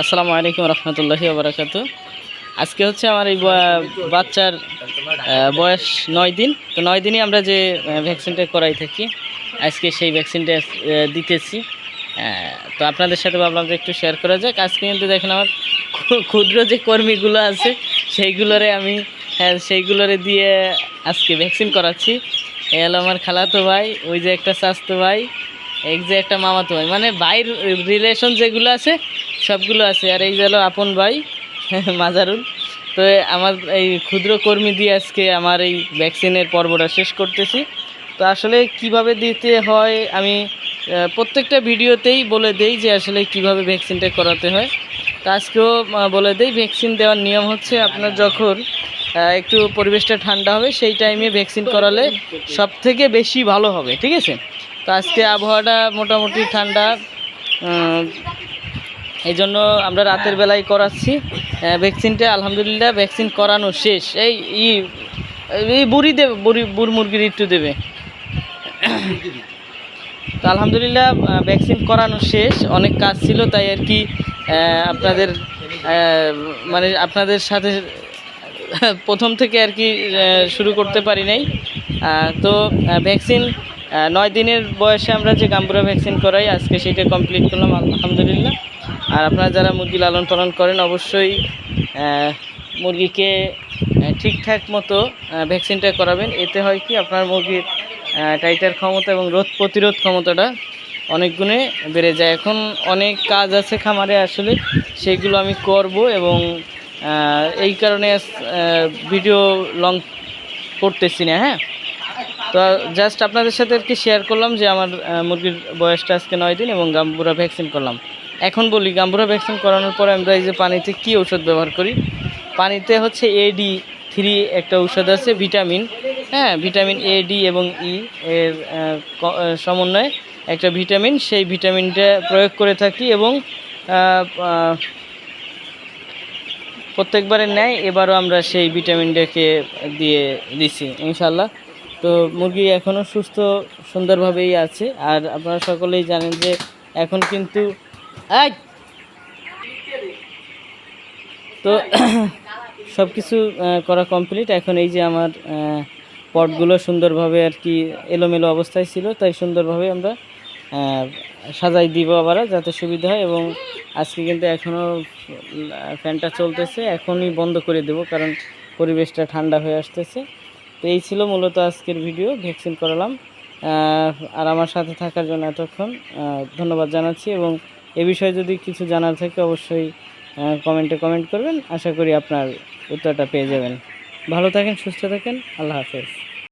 আসসালামু আলাইকুম রহমতুল্লাহি বারাকাতু। আজকে হচ্ছে আমার এই বাচ্চার বয়স নয় দিন। তো নয় দিনই আমরা যে ভ্যাকসিনটা করাই থাকি আজকে সেই ভ্যাকসিনটা দিতেছি। তো আপনাদের সাথে ভাবলাম যে একটু শেয়ার করা যাক। আজকে কিন্তু দেখেন আমার ক্ষুদ্র যে কর্মীগুলো আছে সেইগুলোরে আমি হ্যাঁ, সেইগুলোরে দিয়ে আজকে ভ্যাকসিন করাচ্ছি। এ হলো আমার খালাতো ভাই ওই যে একটা স্বাস্থ্য ভাই এই যে একটা মামাতো ভাই মানে ভাইয়ের রিলেশন যেগুলো আছে, সবগুলো আছে। আর এই হলো আপন ভাই, মাজারুল। তো আমার এই ক্ষুদ্র কর্মী দিয়ে আজকে আমার এই ভ্যাকসিনের পর্বটা শেষ করতেছি। তো আসলে কীভাবে দিতে হয়, আমি প্রত্যেকটা ভিডিওতেই বলে দেই যে আসলে কীভাবে ভ্যাকসিনটা করাতে হয়। তো আজকেও বলে দেই ভ্যাকসিন দেওয়ার নিয়ম হচ্ছে আপনার যখন একটু পরিবেশটা ঠান্ডা হবে, সেই টাইমে ভ্যাকসিন করালে সব থেকে বেশি ভালো হবে। ঠিক আছে? তো আজকে আবহাওয়াটা মোটামুটি ঠান্ডা। এই জন্য আমরা রাতের বেলায় করাচ্ছি। ভ্যাকসিনটা আলহামদুলিল্লাহ ভ্যাকসিন করানো শেষ। এই, ই, এই বুড়ি দেবে বুড়ি, বুড় মুরগির একটু দেবে। তো আলহামদুলিল্লাহ ভ্যাকসিন করানো শেষ। অনেক কাজ ছিল, তাই আর কি আপনাদের মানে আপনাদের সাথে প্রথম থেকে আর কি শুরু করতে পারি নাই। তো ভ্যাকসিন নয় দিনের বয়সে আমরা যে গাম্বুরা ভ্যাকসিন করাই, আজকে সেটা কমপ্লিট করলাম আলহামদুলিল্লাহ। আর আপনারা যারা মুরগি লালন পালন করেন, অবশ্যই মুরগিকে ঠিকঠাক মতো ভ্যাকসিনটা করাবেন। এতে হয় কি, আপনার মুরগির টাইটার ক্ষমতা এবং রোধ প্রতিরোধ ক্ষমতাটা অনেক গুণে বেড়ে যায়। এখন অনেক কাজ আছে খামারে আসলে, সেগুলো আমি করব এবং এই কারণে ভিডিও লং করতেছি না হ্যাঁ? তো জাস্ট আপনাদের সাথে আর কি শেয়ার করলাম যে আমার মুরগির বয়সটা আজকে নয় দিন এবং গাম্বুরা ভ্যাকসিন করলাম। এখন বলি গাম্বুরা ভ্যাকসিন করানোর পরে আমরা এই যে পানিতে কী ওষুধ ব্যবহার করি? পানিতে হচ্ছে এডি থ্রি একটা ঔষধ আছে ভিটামিন হ্যাঁ ভিটামিন এ ডি এবং ই এর ক- আহ, সমন্বয়ে একটা ভিটামিন সেই ভিটামিনটা প্রয়োগ করে থাকি এবং প্রত্যেকবারের ন্যায় এবারও আমরা সেই ভিটামিনটাকে দিয়ে দিছি ইনশাল্লাহ তো মুরগি এখনও সুস্থ, সুন্দরভাবেই আছে। আর আপনারা সকলেই জানেন যে এখন কিন্তু! তো সব কিছু করা কমপ্লিট এখন এই যে আমার পটগুলো সুন্দরভাবে আর কি এলোমেলো অবস্থায় ছিল, তাই সুন্দরভাবে আমরা সাজাই দিব আবার যাতে সুবিধা হয়। এবং আজকে কিন্তু এখনও ফ্যানটা চলতেছে। এখনই বন্ধ করে দেব, কারণ পরিবেশটা ঠান্ডা হয়ে আসতেছে। তো এই ছিল মূলত আজকের ভিডিও, ভ্যাকসিন করালাম। আর আমার সাথে থাকার জন্য এতক্ষণ ধন্যবাদ জানাচ্ছি এবং এ বিষয়ে যদি কিছু জানার থাকে অবশ্যই কমেন্টে কমেন্ট করবেন। আশা করি আপনার উত্তরটা পেয়ে যাবেন। ভালো থাকেন, সুস্থ থাকেন। আল্লাহ হাফেজ।